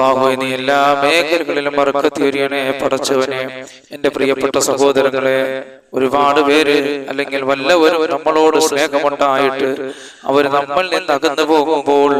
അള്ളാഹു നീ എല്ലാ മേഖലകളിലും മറക്കത്തിയൊരിയനെ പടച്ചവനെ എന്റെ പ്രിയപ്പെട്ട സഹോദരങ്ങളെ ഒരുപാട് പേര് അല്ലെങ്കിൽ വല്ലവരും നമ്മളോട് സ്നേഹമുണ്ടായിട്ട് അവർ നമ്മൾ നിന്ന് അകന്നു പോകുമ്പോൾ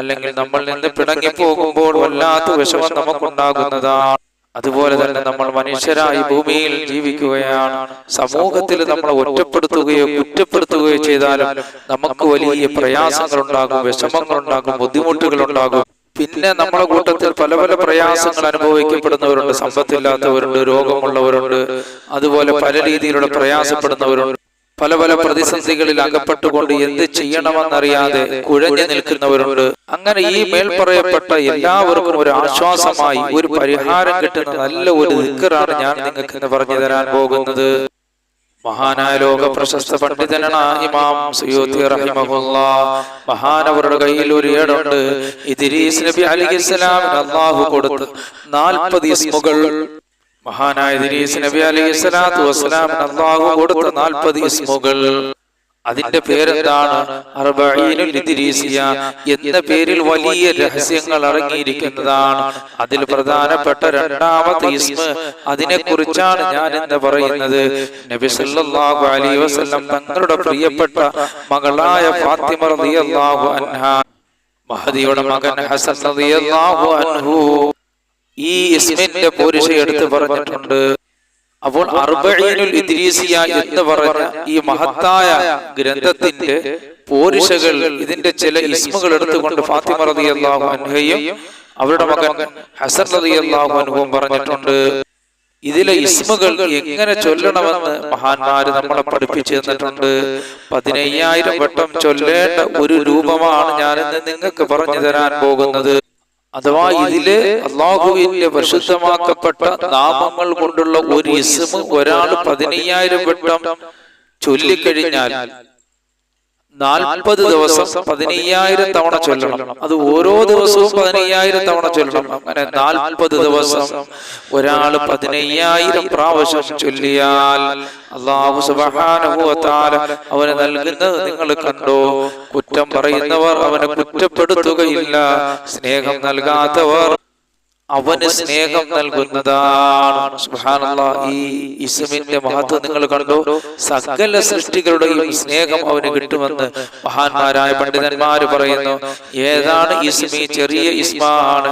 അല്ലെങ്കിൽ നമ്മൾ നിന്ന് പിണങ്ങി പോകുമ്പോൾ വല്ലാത്ത വിഷമം നമുക്കുണ്ടാകുന്നതാണ്. അതുപോലെ തന്നെ നമ്മൾ മനുഷ്യരായി ഭൂമിയിൽ ജീവിക്കുകയാണ്. സമൂഹത്തിൽ നമ്മളെ ഒറ്റപ്പെടുത്തുകയോ കുറ്റപ്പെടുത്തുകയോ ചെയ്താലും നമുക്ക് വലിയ പ്രയാസങ്ങൾ ഉണ്ടാകും വിഷമങ്ങൾ ഉണ്ടാകും ബുദ്ധിമുട്ടുകൾ ഉണ്ടാകും പിന്നെ നമ്മുടെ കൂട്ടത്തിൽ പല പല പ്രയാസങ്ങൾ അനുഭവിക്കപ്പെടുന്നവരുണ്ട് സമ്പത്തില്ലാത്തവരുണ്ട് രോഗമുള്ളവരുണ്ട് അതുപോലെ പല രീതിയിലുള്ള പ്രയാസപ്പെടുന്നവരുണ്ട് പല പല പ്രതിസന്ധികളിൽ അകപ്പെട്ടുകൊണ്ട് എന്ത് ചെയ്യണമെന്നറിയാതെ കുഴഞ്ഞു നിൽക്കുന്നവരുണ്ട്. അങ്ങനെ ഈ മേൽപ്പറയപ്പെട്ട എല്ലാവർക്കും ഒരു ആശ്വാസമായി ഒരു പരിഹാരം കിട്ടുന്ന നല്ല ഒരു ദിക്കറാണ് ഞാൻ നിങ്ങൾക്ക് പറഞ്ഞു തരാൻ പോകുന്നത്. മഹാനായ ലോക പ്രശസ്ത പണ്ഡിതനാണ് ഇമാം സുയൂത്തി റഹിമഹുല്ല മഹാനവരുടെ കയ്യിൽ ഒരു ഏടുണ്ട്. ഇതിരീസ് നബി അലിഹിസ്സലാമിന് അള്ളാഹു കൊടുത്ത് നാൽപ്പത് ഇസ്മുകൾ. മഹാനായ ദിരീസ് നബി അലി ഇസ്ലാത്തു വസ്സലാമിന് അള്ളാഹു കൊടുത്ത നാൽപ്പത് ഇസ്മുകൾ. അതിന്റെ പേരെന്താണ്? എന്ന പേരിൽ വലിയ രഹസ്യങ്ങൾ അടങ്ങിയിരിക്കുന്നതാണ്. അതിൽ പ്രധാനപ്പെട്ട രണ്ടാമത്തെ ഇസ്മ. അതിനെ കുറിച്ചാണ് ഞാൻ എന്ന് പറയുന്നത്. നബി സല്ലല്ലാഹു അലൈഹി വസല്ലം തങ്ങളുടെ പ്രിയപ്പെട്ട മകളായ ഫാത്തിമ റളിയല്ലാഹു അൻഹ. മഹദിയുടെ മകൻ ഹസൻ റളിയല്ലാഹു അൻഹു. ഈ ഇസ്മിന്റെ പുരുഷ എടുത്ത് പറഞ്ഞിട്ടുണ്ട്. അപ്പോൾ അർബഈനുൽ ഇദ്രീസിയ എന്ന് പറഞ്ഞ ഈ മഹത്തായ ഗ്രന്ഥത്തിന്റെ പോരിശകൾ ഇതിന്റെ ചില ഇസ്മുകൾ എടുത്തുകൊണ്ട് ഫാത്തിമ റളിയല്ലാഹു അൻഹയും അവരുടെ മകൻ ഹസൻ റളിയല്ലാഹു അൻഹുവും പറഞ്ഞിട്ടുണ്ട്. ഇതിലെ ഇസ്മുകൾ എങ്ങനെ ചൊല്ലണമെന്ന് മഹാന്മാര് നമ്മളെ പഠിപ്പിച്ചു തന്നിട്ടുണ്ട്. പതിനയ്യായിരം വട്ടം ചൊല്ലേണ്ട ഒരു രൂപമാണ് ഞാനിന്ന് നിങ്ങൾക്ക് പറഞ്ഞു തരാൻ പോകുന്നത്. അഥവാ ഇതിൽ അള്ളാഹുവിന്റെ പരിശുദ്ധമാക്കപ്പെട്ട നാമങ്ങൾ കൊണ്ടുള്ള ഒരു ഇസ്മ ഒരാൾ പതിനയ്യായിരം വട്ടം ചൊല്ലിക്കഴിഞ്ഞാൽ നാൽപ്പത് ദിവസം പതിനയ്യായിരം തവണ ചൊല്ലണം. അത് ഓരോ ദിവസവും പതിനയ്യായിരം തവണ ചൊല്ലണം. അങ്ങനെ നാൽപ്പത് ദിവസം ഒരാൾ പതിനയ്യായിരം പ്രാവശ്യം ചൊല്ലിയാൽ അള്ളാഹു സുബാനുഭവത്താല അവന് നൽകുന്നത് നിങ്ങൾ കണ്ടോ? കുറ്റം പറയുന്നവർ അവനെ കുറ്റപ്പെടുത്തുകയില്ല. സ്നേഹം നൽകാത്തവർ അവന് സ്നേഹം നൽകുന്നതാണ്. ഈ ഇസ്മിന്റെ മഹത്വം നിങ്ങൾ കണ്ടു. സകല സൃഷ്ടികളുടെയും സ്നേഹം അവന് കിട്ടുമെന്ന് മഹാന്മാരായ പണ്ഡിതന്മാർ പറയുന്നു. ഏതാണ് ഇസ്മി? ചെറിയ ഇസ്മാണ്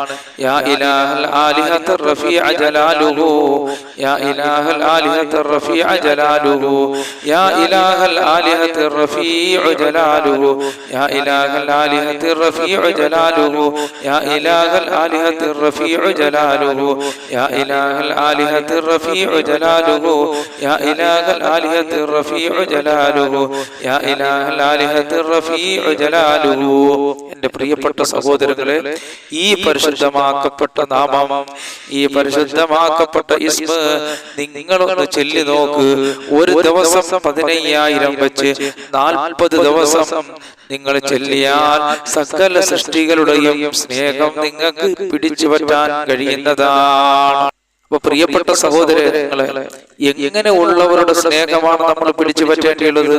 ജലാലുഹു യാ ഇലാഹൽ ആലിഹത്ത റഫീഅ ജലാലുഹു യാ ഇലാഹൽ ആലിഹത്ത റഫീഅ ജലാലുഹു യാ ഇലാഹൽ ആലിഹത്ത റഫീഅ ജലാലുഹു യാ ഇലാഹൽ ആലിഹത്ത റഫീഅ جلاله يا إله الآلهة الرفيع جلاله يا إله الآلهة الرفيع جلاله يا إله الآلهة الرفيع جلاله എന്റെ പ്രിയപ്പെട്ട സഹോദരങ്ങളെ ഈ പരിശുദ്ധമാക്കപ്പെട്ട നാമം ഈ പരിശുദ്ധമാക്കപ്പെട്ട ഇസ്മ നിങ്ങളൊന്ന് ചൊല്ലി നോക്ക് ഒരു ദിവസം പതിനയ്യായിരം വെച്ച് നാൽപ്പത് ദിവസം നിങ്ങൾ ചൊല്ലിയാൽ സകല സൃഷ്ടികളുടെയും സ്നേഹം നിങ്ങൾക്ക് പിടിച്ചു പറ്റാൻ കഴിയുന്നതാണ്. അപ്പൊ പ്രിയപ്പെട്ട സഹോദരങ്ങളെ എങ്ങനെ ഉള്ളവരുടെ സ്നേഹമാണ് നമ്മൾ പിടിച്ചു പറ്റേണ്ടിയുള്ളത്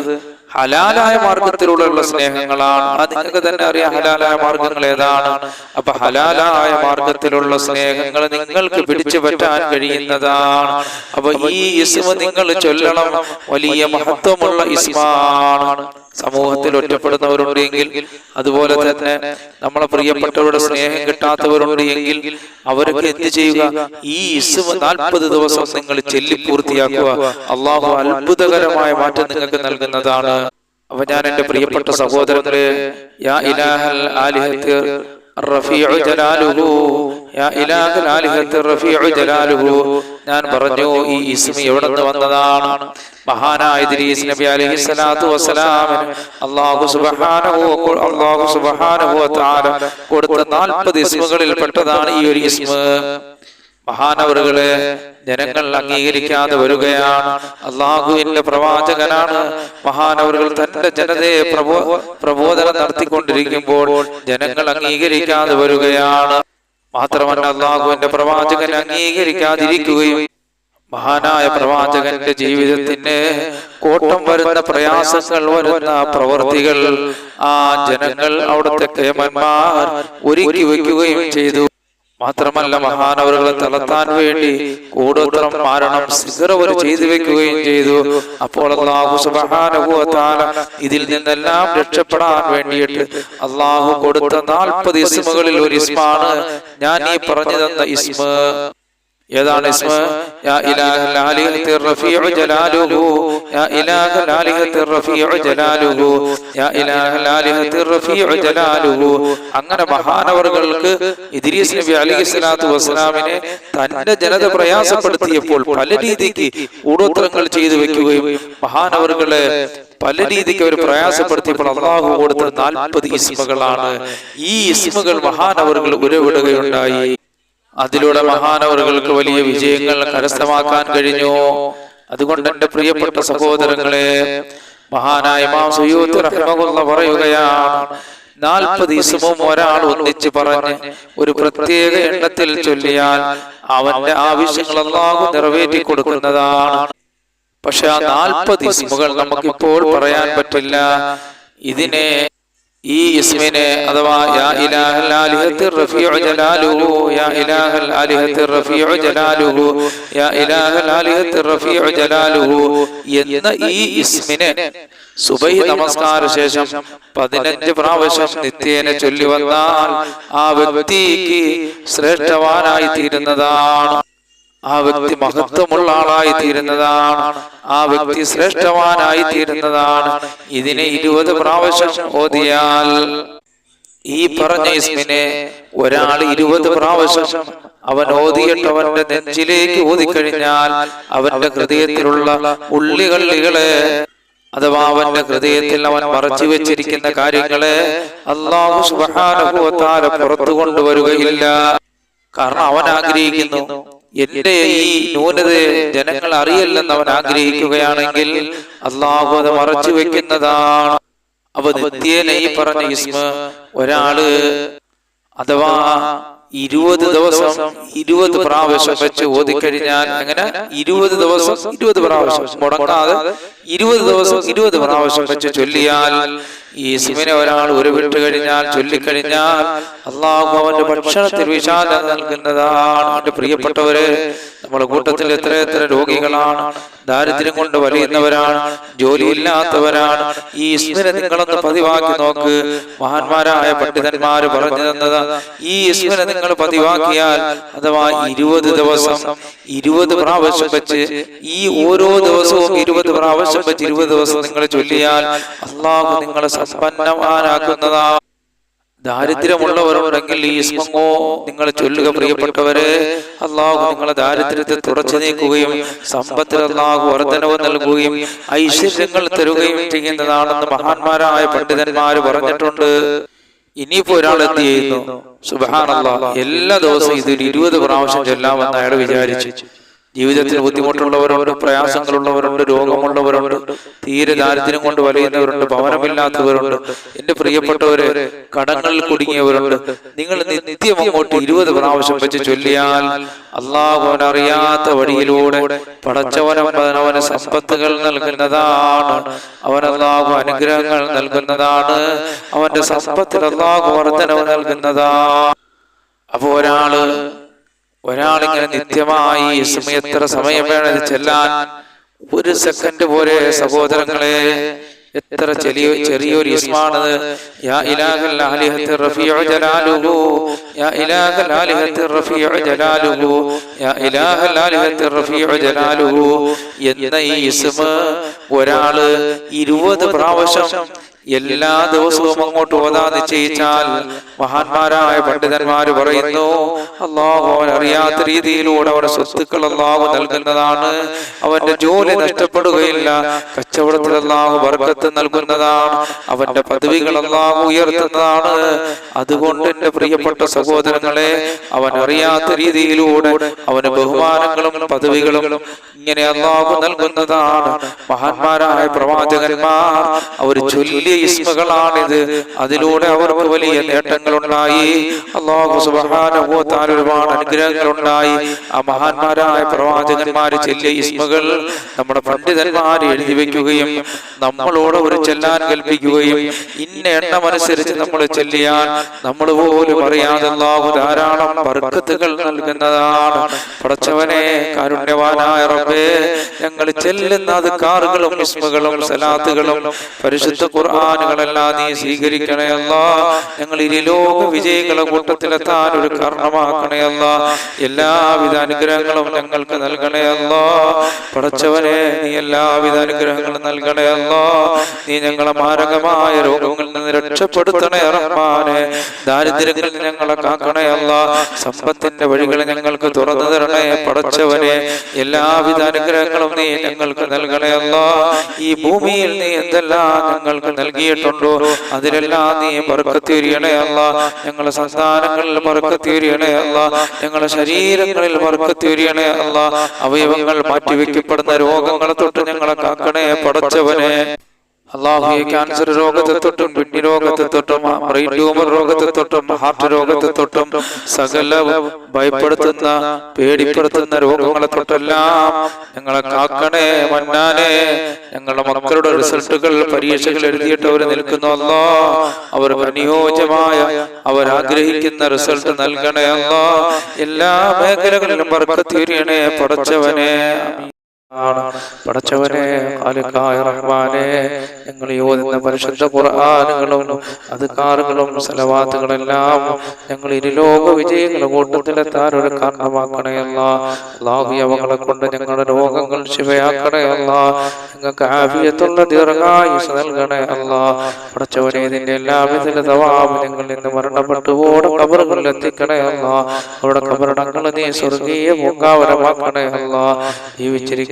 ഹലാലായ മാർഗത്തിലൂടെയുള്ള സ്നേഹങ്ങളാണ്. അത് നിങ്ങൾക്ക് തന്നെ അറിയാം ഹലാലായ മാർഗങ്ങൾ ഏതാണ്? അപ്പൊ ഹലാലായ മാർഗത്തിലുള്ള സ്നേഹങ്ങൾ നിങ്ങൾക്ക് പിടിച്ചു പറ്റാൻ കഴിയുന്നതാണ്. അപ്പൊ ഈ ഇസ്മ നിങ്ങൾ ചൊല്ലണം. വലിയ മഹത്വമുള്ള ഇസ്മാണ്. സമൂഹത്തിൽ ഒറ്റപ്പെടുന്നവരുണ്ട് എങ്കിൽ അതുപോലെ തന്നെ നമ്മളെ പ്രിയപ്പെട്ടവരുടെ സ്നേഹം കിട്ടാത്തവരുണ്ട് എങ്കിൽ അവർക്ക് എന്ത് ചെയ്യുക? ഈ ഇസ്മ നാൽപ്പത് ദിവസം നിങ്ങൾ ചെല്ലി പൂർത്തിയാക്കുക. അള്ളാഹു അത്ഭുതകരമായ മാറ്റം നിങ്ങൾക്ക് നൽകുന്നതാണ്. അപ്പൊ ഞാൻ എന്റെ പ്രിയപ്പെട്ട സഹോദരങ്ങളെ റഫീഉ ജലാലുഹു. യാ ഇലാഹൽ ആലിഹത്ത് റഫീഉ ജലാലുഹു. ഞാൻ പറഞ്ഞു ഈ ഇസ്മി എവിടെ നിന്ന് വന്നതാണ്? മഹാനായ ഇദ്രീസ് നബി അലൈഹി സ്വലാത്തു വസ്സലാമിന് അല്ലാഹു സുബ്ഹാനഹു അല്ലാഹു സുബ്ഹാനഹു വ തആല കൊടുത്ത 40 ഇസ്മുകളിൽ പെട്ടതാണ് ഈ ഒരു ഇസ്മ. മഹാനവറുകളെ ജനങ്ങൾ അംഗീകരിക്കാതെ വരികയാണ്. അള്ളാഹുവിന്റെ പ്രവാചകനാണ്. മഹാനവറുകൾ തന്റെ ജനതയെ പ്രബോ പ്രബോധനം നടത്തിക്കൊണ്ടിരിക്കുമ്പോൾ ജനങ്ങൾ അംഗീകരിക്കാതെ വരികയാണ്. മാത്രമല്ല അള്ളാഹുവിന്റെ പ്രവാചകൻ അംഗീകരിക്കാതിരിക്കുകയും മഹാനായ പ്രവാചകന്റെ ജീവിതത്തിന് കോട്ടം വരുന്ന പ്രയാസങ്ങൾ വരുന്ന പ്രവൃത്തികൾ ആ ജനങ്ങൾ അവിടുത്തെ കേമന്മാർ ഒരുക്കി വയ്ക്കുകയും ചെയ്തു. മാത്രമല്ല മഹാനവറുകളെ തളർത്താൻ വേണ്ടി കൂടോത്രം മാരണം സിഗർ ചെയ്തു വെക്കുകയും ചെയ്തു. അപ്പോൾ അള്ളാഹു തആല ഇതിൽ നിന്നെല്ലാം രക്ഷപ്പെടാൻ വേണ്ടിയിട്ട് അള്ളാഹു കൊടുത്ത നാൽപ്പത് ഇസ്മുകളിൽ ഒരു ഇസ്മാണ്. ഞാൻ ഈ പറഞ്ഞു തന്ന ഇസ്മ. ഏതാണ് ഇസ്മ? യാ ഇലാഹൽ ആലിഹത്തി റഫീഉ ജലാലുഹു. യാ ഇലാഹൽ ആലിഹത്തി റഫീഉ ജലാലുഹു. യാ ഇലാഹൽ ആലിഹത്തി റഫീഉ ജലാലുഹു. അങ്ങനെ മഹാനവറുകൾക്ക് ഇദ്രീസ് നബി അലൈഹി സ്വലാത്തു വസ്സലാമിനെ തന്റെ ജനത പ്രയാസപ്പെടുത്തിയപ്പോൾ പല രീതിക്ക് ഊടോത്രങ്ങൾ ചെയ്തു വെക്കുകയും മഹാനവറുകളെ പല രീതിക്ക് അവർ പ്രയാസപ്പെടുത്തിയപ്പോൾ അള്ളാഹു കൊടുത്ത നാൽപ്പത് ഇസ്മകളാണ്. ഈ ഇസ്മകൾ മഹാനവറുകൾ ഉരവിടുകയുണ്ടായി. അതിലൂടെ മഹാനവറുകൾക്ക് വലിയ വിജയങ്ങൾ കരസ്ഥമാക്കാൻ കഴിഞ്ഞു. അതുകൊണ്ട് എന്റെ പ്രിയപ്പെട്ട സഹോദരങ്ങളെ മഹാനായ ഇമാം സുയൂത്ത് റഹ്മകുള്ള പറയുകയാണ് നാൽപ്പത് ദിവസവും ഒരാൾ ഒന്നിച്ച് പറഞ്ഞ് ഒരു പ്രത്യേക എണ്ണത്തിൽ ചൊല്ലിയാൽ അവന്റെ ആവശ്യങ്ങൾ നിറവേറ്റി കൊടുക്കുന്നതാണ് പക്ഷെ ആ നാൽപ്പത് ഇസ്മുകൾ നമുക്കിപ്പോൾ പറയാൻ പറ്റില്ല. ഇതിനെ ഈ ഇസ്മിനെ അഥവാ യാ ഇലാഹൽ ആലിഹത്തിർ റഫീഉ ജലാലുഹു യാ ഇലാഹൽ ആലിഹത്തിർ റഫീഉ ജലാലുഹു യാ ഇലാഹൽ ആലിഹത്തിർ റഫീഉ ജലാലുഹു എന്ന ഈ ഇസ്മിനെ സുബൈ നമസ്കാര ശേഷം പതിനഞ്ച് പ്രാവശ്യം നിത്യേന ചൊല്ലി വന്നാൽ ആ വ്യക്തിക്ക് ശ്രേഷ്ഠവാനായി തീരുന്നതാണ്. ആ വ്യക്തി മഹത്വമുള്ള ആളായി തീരുന്നതാണ് ആ വ്യക്തി ശ്രേഷ്ഠവാനായി തീരുന്നതാണ് ഇതിനെ ഇരുപത് പ്രാവശ്യം ഓതിയാൽ ഈ പറഞ്ഞ ഇസ്മിനെ ഒരാൾ ഇരുപത് പ്രാവശ്യം അവൻ ഓതിയിട്ട് അവന്റെ നെഞ്ചിലേക്ക് ഓതിക്കഴിഞ്ഞാൽ അവന്റെ ഹൃദയത്തിലുള്ള ഉള്ളികള്ളികളെ അഥവാ അവന്റെ ഹൃദയത്തിൽ അവൻ മറച്ചു വെച്ചിരിക്കുന്ന കാര്യങ്ങളെ അള്ളാഹു തആല പുറത്തു കൊണ്ടുവരികയില്ല. കാരണം അവൻ ആഗ്രഹിക്കുന്നു. എന്റെ ഈ ന്യൂനത ജനങ്ങൾ അറിയില്ലെന്ന് അവൻ ആഗ്രഹിക്കുകയാണെങ്കിൽ അള്ളാഹു അത് മറച്ചു വെക്കുന്നതാണ്. അവ നിത്യേന ഈ പറഞ്ഞ ഇസ്മ ഒരാൾ അഥവാ ഇരുപത് ദിവസം ഇരുപത് പ്രാവശ്യം വെച്ച് ഓതിക്കഴിഞ്ഞാൽ അങ്ങനെ ഇരുപത് ദിവസം ഇരുപത് പ്രാവശ്യം മുടങ്ങാതെ ഇരുപത് ദിവസം ഇരുപത് പ്രാവശ്യം വെച്ച് ചൊല്ലിയാൽ ഈ ഇസ്മിനെ ഒരാൾ ഉരുവിട്ട് കഴിഞ്ഞാൽ ചൊല്ലിക്കഴിഞ്ഞാൽ അള്ളാഹു അവന്റെ ഭക്ഷണത്തിൽ വിശാലത നൽകുന്നതാണ്. അവന്റെ പ്രിയപ്പെട്ടവര് നമ്മുടെ കൂട്ടത്തിൽ എത്ര എത്ര രോഗികളാണ് ദാരിദ്ര്യം കൊണ്ട് വലിയുന്നവരാണ് ജോലിയില്ലാത്തവരാണ്. ഈ ഇസ്മിനെ നിങ്ങളൊന്ന് പതിവാക്കി നോക്ക്. മഹാന്മാരായ പണ്ഡിതന്മാര് പറഞ്ഞു തന്നത് ഈ ഇസ്മിനെ നിങ്ങൾ പതിവാക്കിയാൽ അഥവാ ഇരുപത് ദിവസം ഇരുപത് പ്രാവശ്യം വെച്ച് ഈ ഓരോ ദിവസവും ഇരുപത് പ്രാവശ്യം വെച്ച് ഇരുപത് ദിവസം നിങ്ങൾ ചൊല്ലിയാൽ അള്ളാഹു നിങ്ങളെ സമ്പന്നവാനാക്കുന്നതാണ് ദാരിദ്ര്യമുള്ളവരുണ്ടെങ്കിൽ ഈ ഇസ്മങ്ങോ നിങ്ങൾ ചൊല്ലുക പ്രിയപ്പെട്ടവരെ അള്ളാഹു നിങ്ങളെ ദാരിദ്ര്യത്തെ തുടച്ചു നീക്കുകയും സമ്പത്തിൽ അള്ളാഹു വർധനവ് നൽകുകയും ഐശ്വര്യങ്ങൾ തരുകയും ചെയ്യുന്നതാണെന്ന് മഹാന്മാരായ പണ്ഡിതന്മാര് പറഞ്ഞിട്ടുണ്ട്. ഇനിയിപ്പോ ഒരാൾ എന്ത് ചെയ്യുന്നു? സുബാനല്ല എല്ലാ ദിവസവും ഇതിൽ ഇരുപത് പ്രാവശ്യം ചൊല്ലാമെന്ന് അയാൾ വിചാരിച്ചു. ജീവിതത്തിൽ ബുദ്ധിമുട്ടുള്ളവരുണ്ട് പ്രയാസങ്ങളുള്ളവരുണ്ട് രോഗമുള്ളവരുണ്ട് തീരെ ദാരിദ്ര്യം കൊണ്ട് വലയുന്നവരുണ്ട് ഭവനമില്ലാത്തവരുണ്ട് എന്റെ പ്രിയപ്പെട്ടവര് കടങ്ങളിൽ കുടുങ്ങിയവരുണ്ട്. നിങ്ങൾ നിത്യം അങ്ങോട്ട് ഇരുപത് പ്രാവശ്യം വെച്ച് ചൊല്ലിയാൽ അള്ളാഹു അറിയാത്ത വഴിയിലൂടെ പടച്ചവനവന അവന് സമ്പത്തുകൾ നൽകുന്നതാണ്. അവൻ അള്ളാഹു അനുഗ്രഹങ്ങൾ നൽകുന്നതാണ്. അവന്റെ സമ്പത്തിൽ അള്ളാഹു വർധനവ് നൽകുന്നതാണ്. അപ്പോ ഒരാൾ ഒരാളിങ്ങനെ നിത്യമായി എത്ര സമയം വേണം ചെല്ലാൻ? ഒരു സെക്കൻഡ് പോലെ സഹോദരങ്ങളെ എത്ര ചെറിയ ചെറിയൊരു ഇസ്മാണത് യാ റഫീഉ ജലാലുഹു യാ റഫീഉ ജലാലുഹു യാ റഫീഉ ജലാലുഹു എന്ന ഈ ഇസ്മ ഒരാൾ ഇരുപത് പ്രാവശ്യം എല്ലാ ദിവസവും അങ്ങോട്ട് പോകാൻ നിശ്ചയിച്ചാൽ മഹാന്മാരായ പണ്ഡിതന്മാർ പറയുന്നു അള്ളാഹു അവൻ അറിയാത്ത രീതിയിലൂടെ അവരുടെ സ്വത്തുക്കൾ അള്ളാഹു നൽകുന്നതാണ്. അവന്റെ ജോലി നഷ്ടപ്പെടുകയില്ല. കച്ചവടത്തിൽ അള്ളാഹു വർഗത്ത് നൽകുന്നതാണ്. അവന്റെ പദവികൾ അള്ളാഹു ഉയർത്തുന്നതാണ്. അതുകൊണ്ട് എന്റെ പ്രിയപ്പെട്ട സഹോദരങ്ങളെ അവൻ അറിയാത്ത രീതിയിലൂടെ അവന് ബഹുമാനങ്ങളും പദവികളും ഇങ്ങനെ അള്ളാഹു നൽകുന്നതാണ്. മഹാന്മാരായ പ്രവാചകന്മാർ അവർ ചൊല്ലി വലിയ ഇസ്മകളാണിത്. അതിലൂടെ അവർക്ക് വലിയ നേട്ടങ്ങളുണ്ടായി. അള്ളാഹു സുബ്ഹാനഹു തആല ഒരുപാട് അനുഗ്രഹങ്ങളുണ്ടായി. ആ മഹാന്മാരായ പ്രവാചകന്മാര് ചെല്ലിയ ഇസ്മകൾ നമ്മുടെ പണ്ഡിതന്മാർ എഴുതി വെക്കുകയും നമ്മളോട് ഒരു ചെല്ലാൻ കൽപ്പിക്കുകയും ഇന്ന എണ്ണം അനുസരിച്ച് നമ്മൾ ചെല്ലിയാൽ നമ്മൾ പോലും അറിയാതെ അല്ലാഹു ധാരാളം ബർക്കത്തുകൾ നൽകുന്നതാണ്. പടച്ചവനെ കാരുണ്യവാനായ റബ്ബേ ഞങ്ങൾ ചെല്ലുന്ന കാറുകളും ഇസ്മകളും സലാത്തുകളും പരിശുദ്ധ ഖുർആാനുകളെല്ലാം നീ സ്വീകരിക്കണയല്ല ഞങ്ങൾ ഇനി ലോക വിജയികളെ കൂട്ടത്തിലെത്താൻ ഒരു കാരണമാക്കണയല്ല എല്ലാവിധ അനുഗ്രഹങ്ങളും ഞങ്ങൾക്ക് നൽകണയല്ല പടച്ചവനെ നീ എല്ലാവിധ അനുഗ്രഹങ്ങളും നൽകണയല്ല നീ ഞങ്ങളെ മാരകമായ രോഗങ്ങളിൽ നിന്ന് രക്ഷപ്പെടുത്തണേ റഹ്മാനെ. ദാരിദ്ര്യങ്ങളിൽ ഞങ്ങളെ കാക്കണയല്ല സമ്പത്തിന്റെ വഴികൾ ഞങ്ങൾക്ക് തുറന്നു തരണേ പടച്ചവനെ. എല്ലാവിധ അനുഗ്രഹങ്ങളും നീ ഞങ്ങൾക്ക് നൽകണയല്ല ഈ ഭൂമിയിൽ നീ എന്തെല്ലാം ഞങ്ങൾക്ക് നൽകിയിട്ടുണ്ടോ? അതിലെല്ലാം നീ പറക്കത്തീരിയണേ അല്ല. ഞങ്ങളുടെ സംസ്ഥാനങ്ങളിൽ പറക്കത്തീരിയണേ അല്ല. ഞങ്ങളുടെ ശരീരങ്ങളിൽ പറക്കത്തീരിയണേ അവയവങ്ങൾ മാറ്റിവെക്കപ്പെടുന്ന രോഗങ്ങളെ തൊട്ട് ഞങ്ങളെ കാക്കണേ പടച്ചവനെ. അള്ളാഹുയെ ക്യാൻസർ രോഗത്തെ തൊട്ടും കിഡ്നി രോഗത്തെ തൊട്ടും ബ്രെയിൻ ട്യൂമർ രോഗത്തെ തൊട്ടും ഹാർട്ട് രോഗത്തെ തൊട്ടും സകല ഭയപ്പെടുത്തുന്ന പേടിപ്പെടുത്തുന്ന രോഗങ്ങളെ തൊട്ടെല്ലാം ഞങ്ങളെ കാക്കണേ മന്നാനെ. ഞങ്ങളുടെ മക്കളുടെ റിസൾട്ടുകൾ പരീക്ഷകൾ എഴുതിയിട്ട് അവർ നിൽക്കുന്നല്ലോ അവർ അനുയോജ്യമായ അവരാഗ്രഹിക്കുന്ന റിസൾട്ട് നൽകണേ അല്ലോ. എല്ലാ മേഖലകളിലും വർക്കത്തീരണേ പടച്ചവനെ. പടച്ചവനെ ഖാലിഖായ റഹ്മാനെ ഞങ്ങൾ യോതുന്ന പരിശുദ്ധ ഖുർആാനുകളും അധികാറുകളും സലവാത്തുകളെല്ലാം ഞങ്ങൾ ഇരുലോക വിജയങ്ങളുടെ കൂട്ടത്തിലെത്താൻ ഒരു കാരണമാക്കണയല്ല അള്ളാഹു അവങ്ങളെ കൊണ്ട് ഞങ്ങളുടെ രോഗങ്ങൾ ശിവയാക്കണയല്ല ഞങ്ങൾക്ക് ആഫിയത്തുള്ള ദീർഘായുസ് നൽകണേ അല്ല. പടച്ചവനെ ഇതിന്റെ എല്ലാവിധ തവാബ് ഞങ്ങൾ ഇന്ന് മരണപ്പെട്ടു ഓടെ കബറുകളിൽ എത്തിക്കണേ അല്ല. അവിടെ കബറടങ്ങൾ നീ സ്വർഗീയ പൂങ്കാവരമാക്കണേ അല്ല.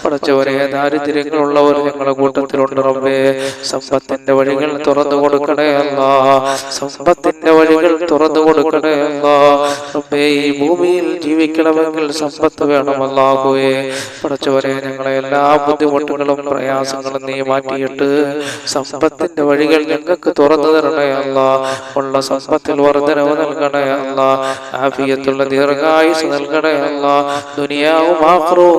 പഠിച്ചവനെ ദാരിദ്ര്യങ്ങളുള്ളവർ ഞങ്ങളുടെ കൂട്ടത്തിലുണ്ട് റബ്ബേ. സമ്പത്തിന്റെ വഴികൾ തുറന്നു കൊടുക്കണേ അല്ല. സമ്പത്തിന്റെ വഴികൾ തുറന്നു കൊടുക്കണേ അല്ല. റബ്ബേ ഈ ഭൂമിയിൽ ജീവിക്കണമെങ്കിൽ സമ്പത്ത് വേണമല്ലാകുവേ പഠിച്ചവരെ ഞങ്ങളെ എല്ലാ ബുദ്ധിമുട്ടുകളും പ്രയാസങ്ങളും നീ മാറ്റിയിട്ട് സമ്പത്തിന്റെ വഴികൾ ഞങ്ങൾക്ക് തുറന്നു തരണേ ഉള്ള സമ്പത്തിൽ വർധനവ് നൽകണേ ആഫിയത്തുള്ള ദീർഘായുസ് നൽകണേ ദുനിയാവും ആക്രവും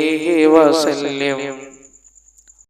عليه وسلم